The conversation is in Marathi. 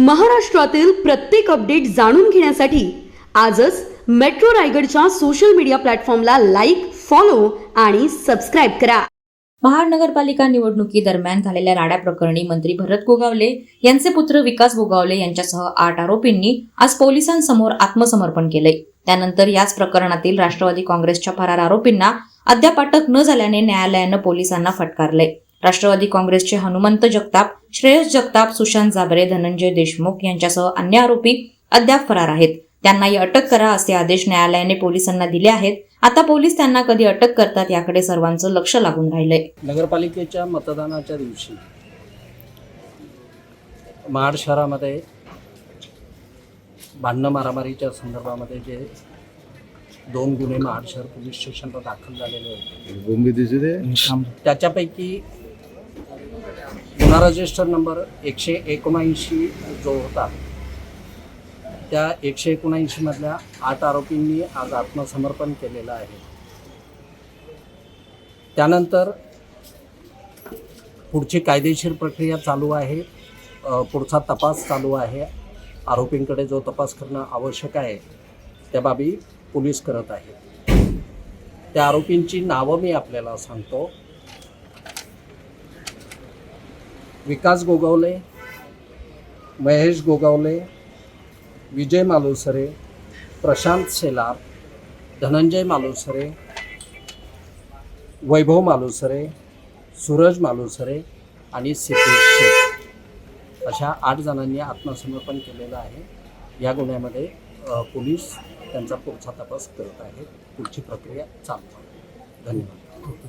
महाराष्ट्रातील प्रत्येक अपडेट जाणून घेण्यासाठी आजच मेट्रो रायगडच्या सोशल मीडिया प्लॅटफॉर्मला लाईक फॉलो आणि सबस्क्राईब करा. महानगरपालिका निवडणुकीदरम्यान झालेल्या राड्या प्रकरणी मंत्री भरत गोगावले यांचे पुत्र विकास गोगावले यांच्यासह आठ आरोपींनी आज पोलिसांसमोर आत्मसमर्पण केले. त्यानंतर याच प्रकरणातील राष्ट्रवादी काँग्रेसच्या फरार आरोपींना अद्याप अटक न झाल्याने न्यायालयानं पोलिसांना फटकारले. राष्ट्रवादी काँग्रेसचे हनुमंत जगताप श्रेयस जगताप सुशांत जाबरे धनंजय देशमुख यांच्यासह अन्य आरोपी अद्याप फरार आहेत. त्यांनाही अटक करा असे आदेश न्यायालयाने पोलिसांना दिले आहेत. आता पोलीस त्यांना कधी अटक करतात याकडे सर्वांचं लक्ष लागून राहिलंय. नगरपालिकेच्या मतदानाच्या दिवशी महाड शहरामध्ये भांडणं मारामारीच्या संदर्भामध्ये जे दोन गुन्हे महाड शहर पोलीस स्टेशनला दाखल झालेले होते. त्याच्यापैकी गुन्हा रजिस्टर नंबर एकशे एकोणऐंशी जो होता त्या एकशे एकोणऐंशीमधल्या आठ आरोपींनी आज आत्मसमर्पण केलेलं आहे. त्यानंतर पुढची कायदेशीर प्रक्रिया चालू आहे. पुढचा तपास चालू आहे. आरोपींकडे जो तपास करणं आवश्यक आहे त्या बाबी पोलीस करत आहेत. त्या आरोपींची नावं मी आपल्याला सांगतो. विकास गोगावले महेश गोगावले विजय मालुसरे प्रशांत शेलार धनंजय मालुसरे वैभव मालुसरे सूरज मालुसरे आणि सिद्धेश शेख. अशा आठ जणांनी आत्मसमर्पण केलेलं आहे. या गुन्ह्यामध्ये पोलीस त्यांचा पुढचा तपास करत आहेत. पुढची प्रक्रिया चालू आहे. धन्यवाद.